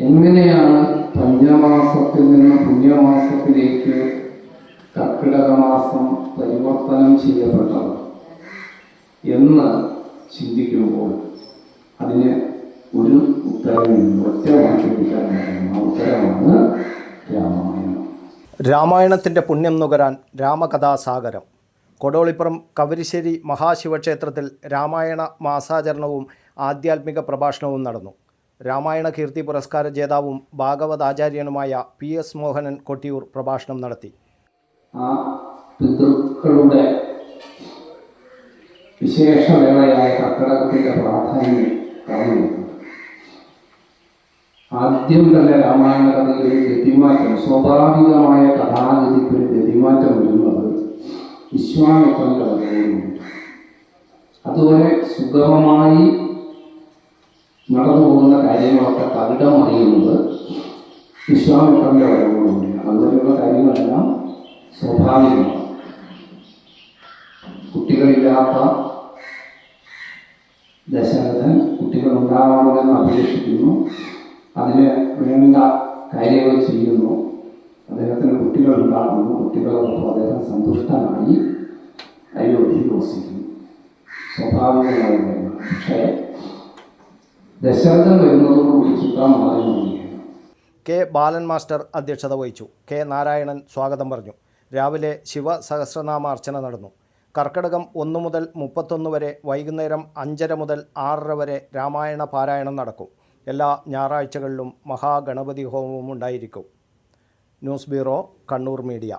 എങ്ങനെയാണ് പഞ്ചമാസത്തിൽ നിന്ന് പുണ്യമാസത്തിലേക്ക് കർക്കിടക മാസം പരിവർത്തനം ചെയ്യപ്പെട്ടത് എന്ന് ചിന്തിക്കുമ്പോൾ അതിന് ഒരു ഉത്തരവില്ല ഒറ്റ ഉത്തരമാണ് രാമായണം. രാമായണത്തിന്റെ പുണ്യം നുകരാൻ രാമകഥാസാഗരം. കൊടോളിപ്പുറം കവരിശ്ശേരി മഹാശിവക്ഷേത്രത്തിൽ രാമായണ മാസാചരണവും ആധ്യാത്മിക പ്രഭാഷണവും നടന്നു. രാമായണ കീർത്തി പുരസ്കാര ജേതാവും ഭാഗവതാചാര്യനുമായ പി എസ് മോഹനൻ കൊട്ടിയൂർ പ്രഭാഷണം നടത്തി. ആ പിതൃക്കളുടെ വിശേഷവേളയായ കർക്കിടകത്തിന്റെ പ്രാധാന്യം പറയുന്നുണ്ട് ആദ്യം തന്നെ രാമായണ കഥയിൽ ഒരു ഗതിമാറ്റം സ്വാഭാവികമായ കഥാഗതിക്ക് ഒരു ഗതിമാറ്റം വരുന്നത് വിശ്വാമിത്രം വരവോടുകൂടി അതുവരെ സുഗമമായി നടന്നു പോകുന്ന കാര്യങ്ങളൊക്കെ തകിടം അറിയുന്നത് വിശ്വാമിത്രന്റെ വരവോടുകൂടിയാണ് അങ്ങനെയുള്ള കാര്യങ്ങളെല്ലാം സ്വാഭാവികമാണ്. കുട്ടികളില്ലാത്ത ദശരഥൻ കുട്ടികൾ ഉണ്ടാവണമെന്ന് അപേക്ഷിക്കുന്നു. അതിന് വേണ്ട കാര്യങ്ങൾ ചെയ്യുന്നു. അദ്ദേഹത്തിന് കുട്ടികൾ ഉണ്ടാകുന്നു കുട്ടികളോടൊപ്പം അദ്ദേഹം സന്തുഷ്ടനായി അയോധ്യയിൽ വസിക്കുന്നു സ്വാഭാവികമായ പക്ഷേ കെ. ബാലൻ മാസ്റ്റർ അധ്യക്ഷത വഹിച്ചു. കെ. നാരായണൻ സ്വാഗതം പറഞ്ഞു. രാവിലെ ശിവ സഹസ്രനാമാർച്ചന നടന്നു. കർക്കടകം ഒന്നു മുതൽ മുപ്പത്തൊന്ന് വരെ വൈകുന്നേരം അഞ്ചര മുതൽ ആറര വരെ രാമായണ പാരായണം നടക്കും. എല്ലാ ഞായറാഴ്ചകളിലും മഹാഗണപതി ഹോമവും ഉണ്ടായിരിക്കും. News bureau Kannur media.